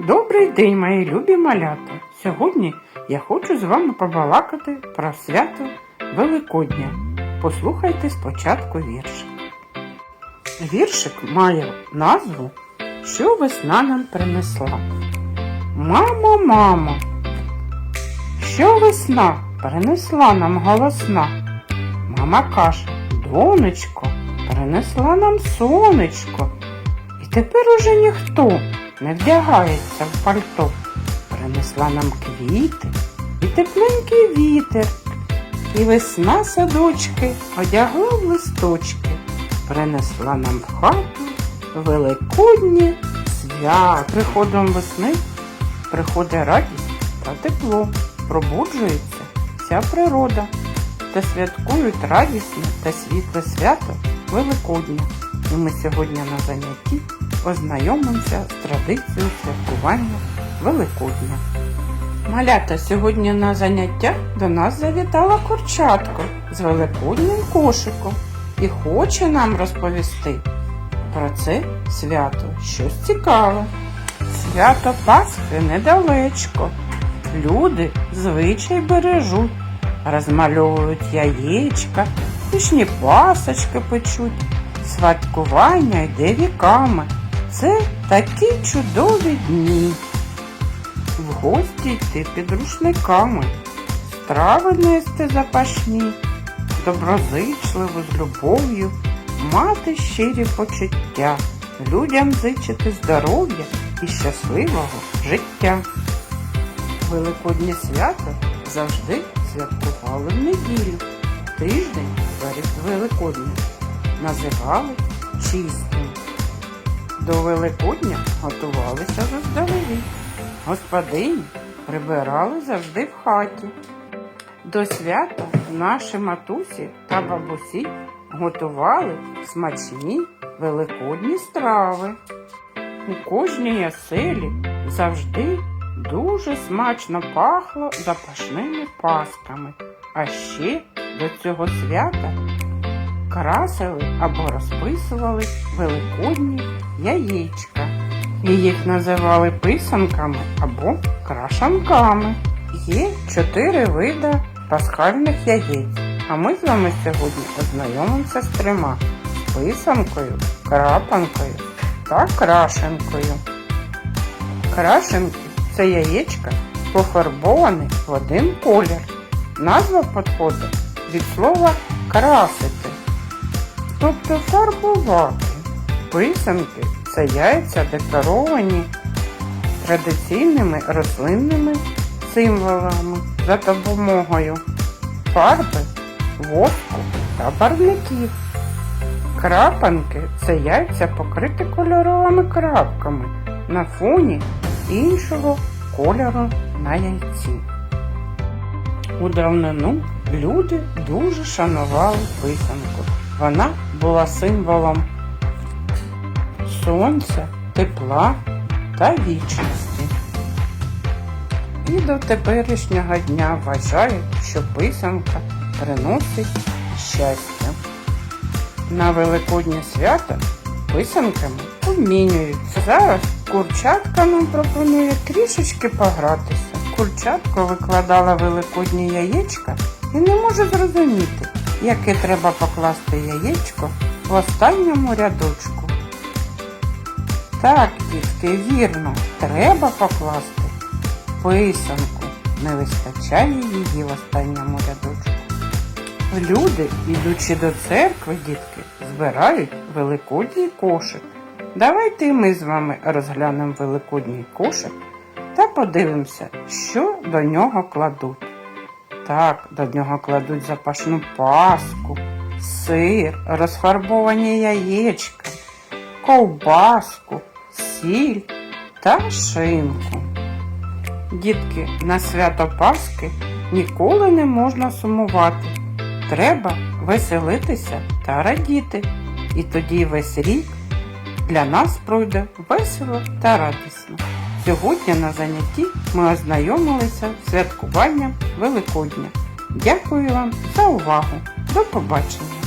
Добрий день, мої любі малята! Сьогодні я хочу з вами побалакати про свято Великодня. Послухайте спочатку віршик. Віршик має назву Що весна нам принесла. Мамо, мамо, що весна принесла нам голосна? Мама каже, донечко, принесла нам сонечко. І тепер уже ніхто не вдягається в пальто. Принесла нам квіти і тепленький вітер. І весна садочки одягла в листочки, принесла нам в хату великоднє свят. Приходом весни приходить радість та тепло, пробуджується вся природа та святкують радісне та світле свято Великодня. І ми сьогодні на занятті ознайомимося з традицією святкування Великодня. Малята сьогодні на заняття до нас завітала курчатко з великодним кошиком і хоче нам розповісти про це свято щось цікаве. Свято Пасхи недалечко. Люди звичай бережуть, розмальовують яєчка, пишні пасочки печуть. Святкування йде віками. Це такі чудові дні. В гості йти під рушниками, страви нести запашні, доброзичливо з любов'ю, мати щирі почуття, людям зичити здоров'я і щасливого життя. Великоднє свято завжди святкували в неділю, тиждень перед Великоднем. Називали чистим. До Великодня готувалися заздалегідь. Господині прибирали завжди в хаті. До свята наші матусі та бабусі готували смачні великодні страви. У кожній оселі завжди дуже смачно пахло запашними пасками. А ще до цього свята красили або розписували великодні яєчка. І їх називали писанками або крашанками. Є чотири види пасхальних яєць. А ми з вами сьогодні ознайомимося з трьома писанкою, крапанкою та крашенкою. Крашенки це яєчка пофарбовані в один колір. Назва підходить від слова красити, тобто фарбувати. Писанки це яйця декоровані традиційними рослинними символами за допомогою фарби, воску та барвників. Крапанки це яйця покриті кольоровими крапками на фоні іншого кольору на яйці. У давнину люди дуже шанували писанку. Вона була символом сонця, тепла та вічності. І до теперішнього дня вважають, що писанка приносить щастя. На Великоднє свято писанками обмінюються. Зараз курчатка нам пропонує трішечки погратися. Курчатко викладала великодні яєчка і не може зрозуміти, яке треба покласти яєчко в останньому рядочку. Так, дітки, вірно, треба покласти писанку. Не вистачає її в останньому рядочку. Люди, ідучи до церкви, дітки, збирають великодній кошик. Давайте ми з вами розглянемо великодній кошик та подивимося, що до нього кладуть. Так, до нього кладуть запашну паску, сир, розфарбовані яєчка, ковбаску, сіль та шинку. Дітки, на свято Пасхи ніколи не можна сумувати. Треба веселитися та радіти. І тоді весь рік для нас пройде весело та радісно. Сьогодні на занятті ми ознайомилися з святкуванням Великодня. Дякую вам за увагу. До побачення!